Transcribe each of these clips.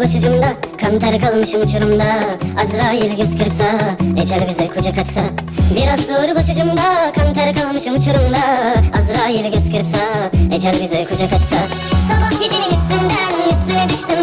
başucumda. Kan ter kalmışım uçurumda. Azrail göz kırpsa Ecel bize kucak açsa Biraz dur başucumda. Kan ter kalmışım uçurumda. Azrail göz kırpsa Ecel bize kucak açsa Sabah gecenin üstünden Üstüne düştüm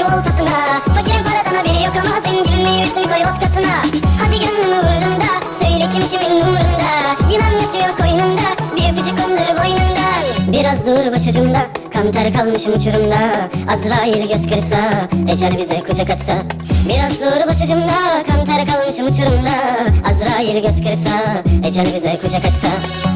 döndük voltasına Fakirin paradan haberi yok ama Zenginin meyvesini koy vodkasına. Hadi gönlümü vurdun da Söyle kim kimin umurunda Yılan yatıyor koynunda Bir öpücük kondur boynundan Biraz dur başucumda Kan ter kalmışım uçurumda. Azrail göz kırpsa Ecel bize kucak açsa Biraz dur başucumda Kan ter kalmışım uçurumda. Azrail göz kırpsa Ecel bize kucak açsa